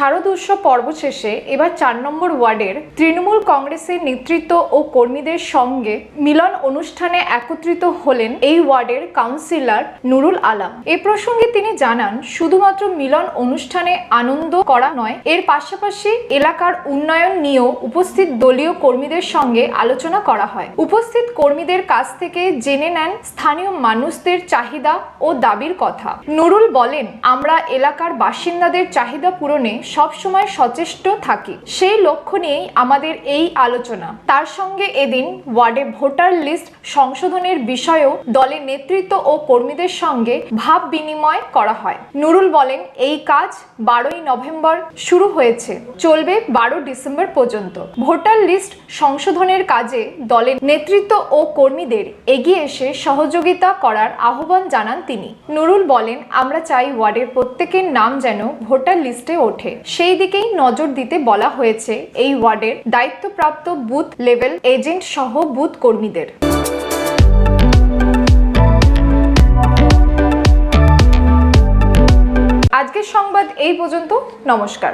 শারদ উৎসব পর্ব শেষে এবার চার নম্বর ওয়ার্ডের তৃণমূল কংগ্রেসের নেতৃত্ব ও কর্মীদের সঙ্গে মিলন অনুষ্ঠানে একত্রিত হলেন এই ওয়ার্ডের কাউন্সিলর নুরুল আলাম। এ প্রসঙ্গে তিনি জানান, শুধুমাত্র মিলন অনুষ্ঠানে আনন্দ করা নয়, এর পাশাপাশি এলাকার উন্নয়ন নিয়েও উপস্থিত দলীয় কর্মীদের সঙ্গে আলোচনা করা হয়। উপস্থিত কর্মীদের কাছ থেকে জেনে নেন স্থানীয় মানুষদের চাহিদা ও দাবির কথা। নুরুল বলেন, আমরা এলাকার বাসিন্দাদের চাহিদা পূরণে সবসময় সচেষ্ট থাকি। সেই লক্ষ্য নিয়েই আমাদের এই আলোচনা। তার সঙ্গে এদিন ওয়ার্ডে ভোটার লিস্ট সংশোধনের বিষয়েও দলের নেতৃত্ব ও কর্মীদের সঙ্গে ভাব বিনিময় করা হয়। নুরুল বলেন, এই কাজ বারোই নভেম্বর শুরু হয়েছে। চলবে বারো ডিসেম্বর পর্যন্ত। ভোটার লিস্ট সংশোধনের কাজে দলের নেতৃত্ব ও কর্মীদের এগিয়ে এসে সহযোগিতা করার আহ্বান জানান তিনি। নুরুল বলেন, আমরা চাই ওয়ার্ডের প্রত্যেকের নাম যেন ভোটার লিস্টে ওঠে। সেই দিকেই নজর দিতে বলা হয়েছে এই ওয়ার্ডের দায়িত্বপ্রাপ্ত বুথ লেভেল এজেন্ট সহ বুথ কর্মীদের। আজকের সংবাদ এই পর্যন্ত। নমস্কার।